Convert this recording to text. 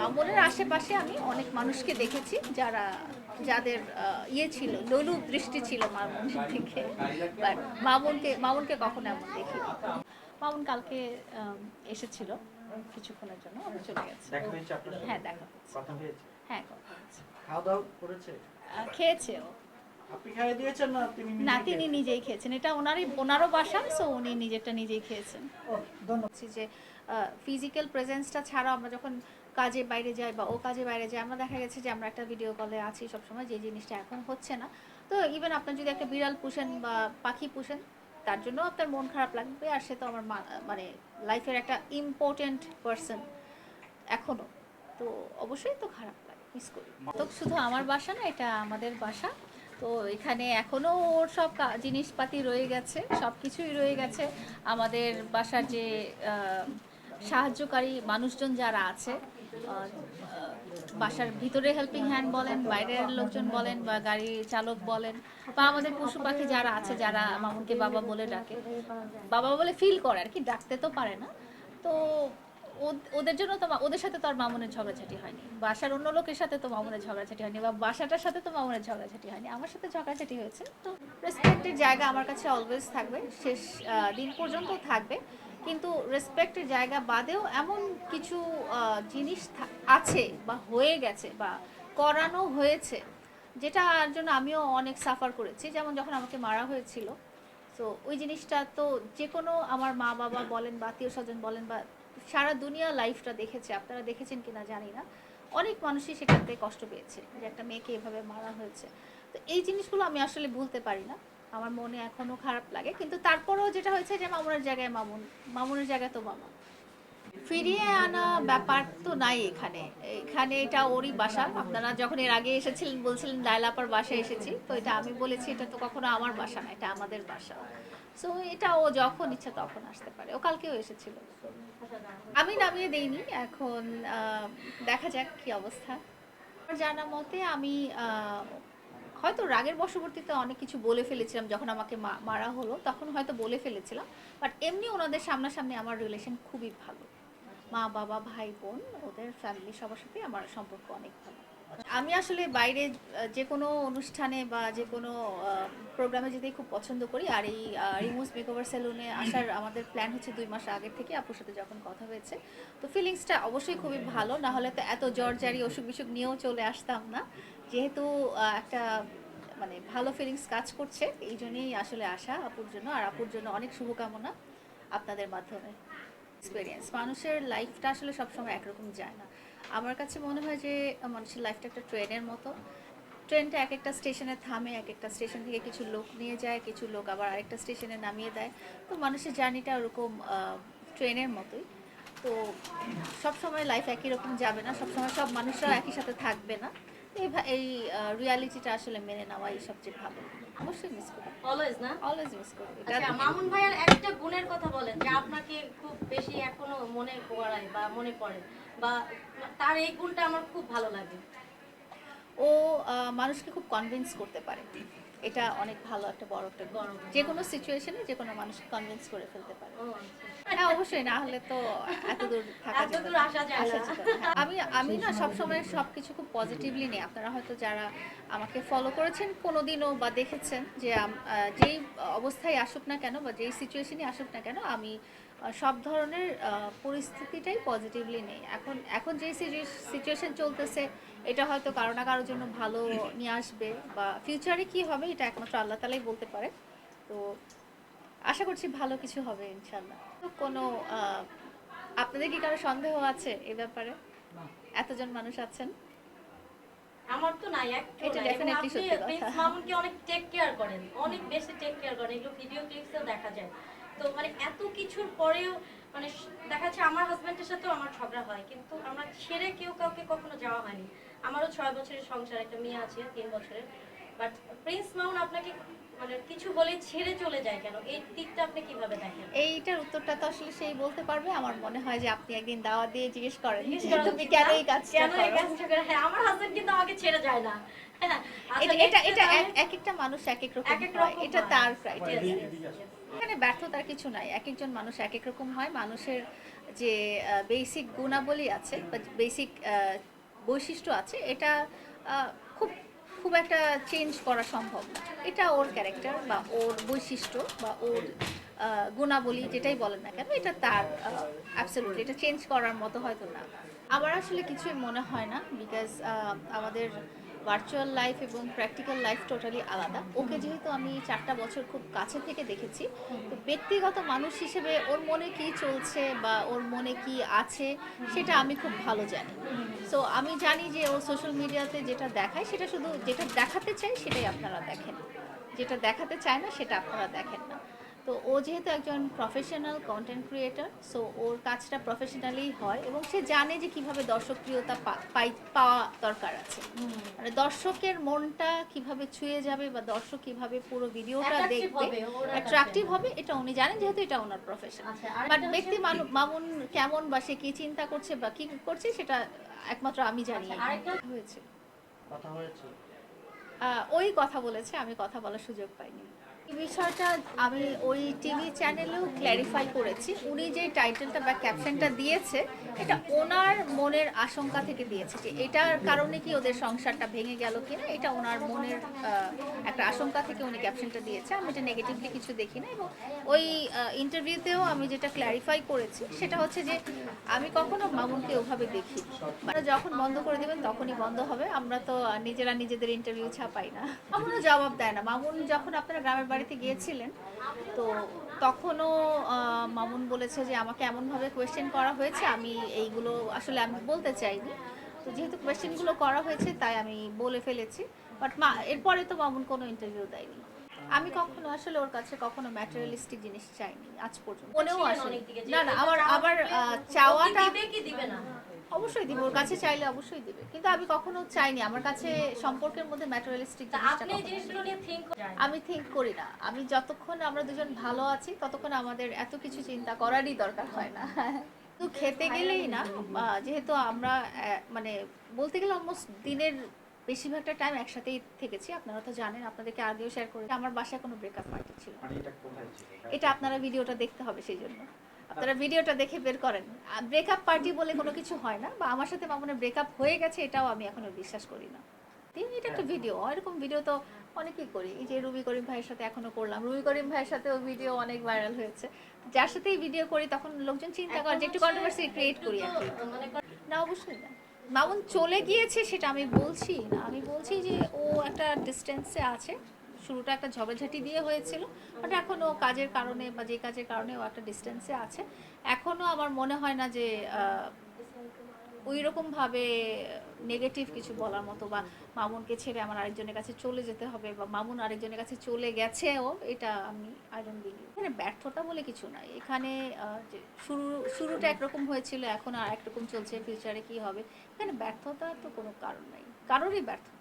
মামুনের আশেপাশে আমি অনেক মানুষকে দেখেছি যারা যাদের ইয়ে ছিল লোলু দৃষ্টি ছিল মামুনের দিকে বাট মামুনকে মামুনকে কখনো এমন দেখিনি। মামুন কালকে এসেছিল কিছুক্ষণের জন্য আবার চলে গেছে? হ্যাঁ দেখা হ্যাঁ খাওয়া দাওয়া করেছে? খেয়েছে ও। না তিনি নিজেই খেয়েছেন? এটা ওনারই ওনারও বাসা সো উনি নিজেরটা নিজেই খেয়েছেন। বলছি যে ফিজিক্যাল প্রেজেন্সটা ছাড়াও আমরা যখন কাজে বাইরে যায় বা ও কাজে বাইরে যায়, আমরা দেখা গেছে যে আমরা একটা ভিডিও কলে আছি সবসময় যে জিনিসটা এখন হচ্ছে না। তো ইভেন আপনার যদি একটা বিড়াল পুষেন বা পাখি পুষেন, তার জন্য আপনার মন খারাপ লাগবে আর সে তো আমার মানে লাইফের একটা ইম্পর্টেন্ট পার্সন এখনও। তো অবশ্যই তো খারাপ লাগে মিস করি। তো শুধু আমার বাসা না, এটা আমাদের বাসা। তো এখানে এখনও ওর সব জিনিসপাতি রয়ে গেছে সব কিছুই রয়ে গেছে। আমাদের বাসার যে সাহায্যকারী মানুষজন যারা আছে বাসার ভিতরে হেল্পিং হ্যান্ড বলেন, বাইরের লোকজন বলেন বা গাড়ি চালক বলেন বা আমাদের পশু পাখি যারা আছে, যারা মামুনকে বাবা বলে ডাকে। বাবা বলে ফিল করে, আর কি ডাকতে তো পারে না। তো ওদের জন্য তো ওদের সাথে তো আর মামুনের ঝগড়াঝাটি হয়নি। বাসার অন্য লোকের সাথে তো মামুনের ঝগড়াঝাটি হয়নি বা বাসাটার সাথে তো মামুনের ঝগড়াঝাটি হয়নি। আমার সাথে ঝগড়াঝাটি হয়েছে। তো রেসপেক্টের জায়গা আমার কাছে অলওয়েজ থাকবে। শেষ দিন পর্যন্ত থাকবে। কিন্তু রেসপেক্টের জায়গা বাদেও এমন কিছু জিনিস আছে বা হয়ে গেছে বা করানো হয়েছে যেটার জন্য আমিও অনেক সাফার করেছি। যেমন যখন আমাকে মারা হয়েছিল, তো ওই জিনিসটা তো যে কোনো আমার মা বাবা বলেন বা আত্মীয় স্বজন বলেন বা সারা দুনিয়া লাইফটা দেখেছে, আপনারা দেখেছেন কিনা জানি না। অনেক মানুষই সেখান থেকে কষ্ট পেয়েছে যে একটা মেয়েকে এভাবে মারা হয়েছে। তো এই জিনিসগুলো আমি আসলে ভুলতে পারি না। আমার মনে এখনও খারাপ লাগে। কিন্তু তারপরেও যেটা হয়েছে যে মামুনের জায়গায় মামুন, মামুনের জায়গায় তো মামা। ফিরিয়ে আনা ব্যাপার তো নাই এখানে। এখানে এটা ওরই বাসা। আপনারা যখন এর আগে এসেছিলেন, বলছিলেন লাইলাপার বাসায় এসেছি, তো এটা আমি বলেছি, এটা তো কখনো আমার বাসা না, এটা আমাদের বাসা। সো এটা ও যখন ইচ্ছা তখন আসতে পারে। ও কালকেও এসেছিল। আমি নামিয়ে দেইনি। এখন দেখা যাক কি অবস্থা। আমার জানা মতে আমি হয়তো রাগের বশবর্তীতে অনেক কিছু বলে ফেলেছিলাম যখন আমাকে মারা হলো, তখন হয়তো বলে ফেলেছিলাম বাট এমনি ওনাদের সামনাসামনি আমার রিলেশন খুবই ভালো। মা, বাবা, ভাই, বোন, ওদের ফ্যামিলি সবার সাথে আমার সম্পর্ক অনেক ভালো। আমি আসলে বাইরে যে কোনো অনুষ্ঠানে বা যে কোনো প্রোগ্রামে যেতেই খুব পছন্দ করি, আর এই রিমুজ মেকওভার সেলুনে আসার আমাদের প্ল্যান হচ্ছে দুই মাস আগের থেকে আপুর সাথে যখন কথা হয়েছে। তো ফিলিংসটা অবশ্যই খুবই ভালো, না হলে তো এত জ্বর জারি অসুখ বিসুখ নিয়েও চলে আসতাম না। যেহেতু একটা মানে ভালো ফিলিংস কাজ করছে, এই জন্যই আসলে আসা আপুর জন্য, আর আপুর জন্য অনেক শুভকামনা আপনাদের মাধ্যমে এক্সপিরিয়েন্স মানুষের লাইফটা আসলে সবসময় একরকম যায় না। আমার কাছে মনে হয় যে, মানুষের লাইফটা একটা ট্রেনের মতো। ট্রেনটা এক একটা স্টেশনে থামে, এক একটা স্টেশন থেকে কিছু লোক নিয়ে যায়, কিছু লোক আবার আরেকটা স্টেশনে নামিয়ে দেয়। তো মানুষের জার্নিটা ওরকম ট্রেনের মতোই। তো সব সময় লাইফ একই রকম যাবে না সব সময় সব মানুষরা একই সাথে থাকবে না। এই এই রিয়ালিটিটা আসলে মেনে নেওয়াই সবচেয়ে ভালো। অবশ্যই মিস করি অলওয়েজ না? অলওয়েজ মিস করি আচ্ছা মামুন ভাইয়ার একটা গুণের কথা বলেন যে আপনাকে খুব বেশি এখনও মনে পড়ায় বা মনে পড়ে বা তার এই গুণটা আমার খুব ভালো লাগে। ও মানুষকে খুব কনভিন্স করতে পারে। এটা অনেক ভালো একটা বড় একটা। যে কোনো সিচুয়েশনে যে কোনো মানুষকে কনভিন্স করে ফেলতে পারে আচ্ছা। হ্যাঁ অবশ্যই না হলে তো এত দূর থাকা এত যেত দূর আসা যায় না। আমি আমি না সবসময় সব কিছু খুব পজিটিভলি নিই আপনারা হয়তো যারা আমাকে ফলো করেছেন কোনোদিনও বা দেখেছেন যে যেই অবস্থায় আসুক না কেন বা যেই সিচুয়েশনই আসুক না কেন আমি সব ধরনের পরিস্থিতিটাই পজিটিভলি নেই এখন এখন যেই সিচুয়েশন চলতেছে এটা হয়তো কারও না কারোর জন্য ভালো নিয়ে আসবে বা ফিউচারে কি হবে এটা একমাত্র আল্লাহ তালাই বলতে পারে তো আশা করছি ভালো কিছু হবে ইনশাল্লাহ তো কোনো আপনাদের কি কারও সন্দেহ আছে এ ব্যাপারে? এতজন মানুষ আছেন? আমার তো নাই একটু এটা আপনি সত্যি কথা। প্রিন্স মামুনকে অনেক টেক কেয়ার করেন অনেক বেশি টেক কেয়ার করেন। এগুলো ভিডিও ক্লিপসেও দেখা যায়। তো মানে এত কিছুর পরেও মানে দেখা যাচ্ছে আমার হাজব্যান্ডের সাথেও আমার ঝগড়া হয়। কিন্তু আমরা ছেড়ে কেউ কাউকে কখনো যাওয়া হয়নি। আমারও ছয় বছরের সংসার একটা মেয়ে আছে তিন বছরের। বাট প্রিন্স মামুন আপনাকে মানে কিছু বলেই ছেড়ে চলে যায় কেন? এই দিকটা আপনি কীভাবে দেখেন? এইটার উত্তরটা তো আসলে সেই বলতে পারবে। আমার মনে হয় যে আপনি একদিন দাওয়া দিয়ে জিজ্ঞেস করেন তুমি কেন এই কাজটা কেন এই কাজটা করে? হ্যাঁ, আমার হাজবেন্ড কিন্তু আমাকে ছেড়ে যায় না। হ্যাঁ, এটা এটা এটা এক- এক একটা মানুষ এক এক রকম হয়। এটা তার ক্রাইটেরিয়া. এখানে ব্যর্থতার কিছু নাই। এক একজন মানুষ এক এক রকম হয়। মানুষের যে বেসিক গুণাবলী আছে বা বেসিক বৈশিষ্ট্য আছে এটা খুব খুব একটা চেঞ্জ করা সম্ভব না। এটা ওর ক্যারেক্টার বা ওর বৈশিষ্ট্য বা ওর গুণাবলী যেটাই বলেন না কেন, এটা তার অ্যাবসলিউটলি এটা চেঞ্জ করার মতো হয়তো না। আমার আসলে কিছুই মনে হয় না বিকজ আমাদের ভার্চুয়াল লাইফ এবং প্র্যাকটিক্যাল লাইফ টোটালি আলাদা। ওকে যেহেতু আমি চারটা বছর খুব কাছে থেকে দেখেছি তো ব্যক্তিগত মানুষ হিসেবে ওর মনে কি চলছে বা ওর মনে কি আছে সেটা আমি খুব ভালো জানি। সো আমি জানি যে ও সোশ্যাল মিডিয়াতে যেটা দেখায় সেটা শুধু যেটা দেখাতে চায় সেটাই আপনারা দেখেন। যেটা দেখাতে চায় না সেটা আপনারা দেখেন না। তো ও যেহেতু একজন প্রফেশনাল কন্টেন্ট ক্রিয়েটার সো ওর কাজটা প্রফেশনালি হয় এবং সে জানে যে কীভাবে দর্শকপ্রিয়তা পা- পাই- পাওয়া দরকার আছে। মানে দর্শকের মনটা কীভাবে ছুঁয়ে যাবে বা দর্শক কীভাবে পুরো ভিডিওটা দেখবে। অ্যাট্রাকটিভ হবে। এটা উনি জানেন যেহেতু এটা ওনার প্রফেশন আচ্ছা, বাট ব্যক্তি মানু- মামুন কেমন বা সে কি চিন্তা করছে বা কি করছে সেটা একমাত্র আমি জানি আচ্ছা, হয়েছে। কথা হয়েছে। ওই কথা বলেছে আমি কথা বলার সুযোগ পাইনি। বিষয়টা আমি ওই টিভি চ্যানেলেও ক্ল্যারিফাই করেছি। উনি যে টাইটেলটা বা ক্যাপশনটা দিয়েছে, এটা ওনার মনের আশঙ্কা থেকে দিয়েছে যে এটার কারণে কি ওদের সংসারটা ভেঙে গেল কিনা, এটা ওনার মনের একটা আশঙ্কা থেকে উনি ক্যাপশনটা দিয়েছে। আমি এটা নেগেটিভলি কিছু দেখি না এবং ওই ইন্টারভিউতেও আমি যেটা ক্ল্যারিফাই করেছি, সেটা হচ্ছে যে আমি কখনো মামুনকে ওভাবে দেখি মানে যখন বন্ধ করে দেবেন তখনই বন্ধ হবে। আমরা তো নিজেরা নিজেদের ইন্টারভিউ ছাপাই না। মামুনও জবাব দেয় না। মামুন যখন আপনারা গ্রামের বাড়িতে গিয়েছিলেন তো তখনও মামুন বলেছে যে আমাকে এমনভাবে কোয়েশ্চেন করা হয়েছে আমি এইগুলো আসলে আমি বলতে চাইনি। তো যেহেতু কোয়েশ্চেনগুলো করা হয়েছে তাই আমি বলে ফেলেছি। বাট মা এরপরে তো মামুন কোনো ইন্টারভিউ দেয়নি। আমি কখনো আসলে ওর কাছে কখনো ম্যাটেরিয়ালিস্টিক জিনিস চাইনি আজ পর্যন্ত। মনেও আসে না না এটা আবার চাওয়াটা দিবে কি দিবে না? অবশ্যই দিবে ওর কাছে চাইলে অবশ্যই দিবে। কিন্তু আমি কখনো চাইনি আমার কাছে সম্পর্কের মধ্যে ম্যাটেরিয়ালিস্টিক আপনি জিনিসগুলো নিয়ে থিঙ্ক আমি থিঙ্ক করি না। আমি যতক্ষণ আমরা দুজন ভালো আছি ততক্ষণ আমাদের এত কিছু চিন্তা করারই দরকার হয় না। তো খেতে গেলেই না আহ, যেহেতু আমরা আহ, মানে বলতে গেলে অলমোস্ট দিনের বেশিরভাগটা টাইম একসাথেই থেকেছি আপনারা তো জানেন আপনাদেরকে আগেও শেয়ার করে আমার বাসায় কোনো ব্রেকআপ পার্টি ছিল না। মানে এটা কোথায় ছিল? এটা আপনারা ভিডিওটা দেখতে হবে সেই জন্য। আপনারা ভিডিওটা দেখে বের করেন। ব্রেকআপ পার্টি বলে কোনো কিছু হয় না বা আমার সাথে মামুনের ব্রেকআপ হয়ে গেছে এটাও আমি এখনও বিশ্বাস করি না। তিনি এটা একটা ভিডিও এরকম ভিডিও তো অনেকেই করি। এই যে রুবি করিম ভাইয়ের সাথে এখনও করলাম। রুবি করিম ভাইয়ের সাথেও ভিডিও অনেক ভাইরাল হয়েছে। যার সাথেই ভিডিও করি তখন লোকজন চিন্তা করে যে একটু কন্ট্রোভার্সি ক্রিয়েট করি আর মানে না অবশ্যই না। মামুন চলে গিয়েছে সেটা আমি বলছি না। আমি বলছি যে ও একটা ডিস্টেন্সে আছে। শুরুটা একটা ঝগড়াঝাটি দিয়ে হয়েছিল বাট এখনও কাজের কারণে বা যে কাজের কারণে ও একটা ডিস্টেন্সে আছে। এখনও আমার মনে হয় না যে ওই রকমভাবে নেগেটিভ কিছু বলার মতো বা মামুনকে ছেড়ে আমার আরেকজনের কাছে চলে যেতে হবে বা মামুন আরেকজনের কাছে চলে গেছেও এটা আমি আই ডোন্ট বিলিভ এখানে ব্যর্থতা বলে কিছু নাই। এখানে শুরু, শুরুটা একরকম হয়েছিল, এখন আর একরকম চলছে ফিউচারে কি হবে? এখানে ব্যর্থতার তো কোনো কারণ নাই। কারোরই ব্যর্থতা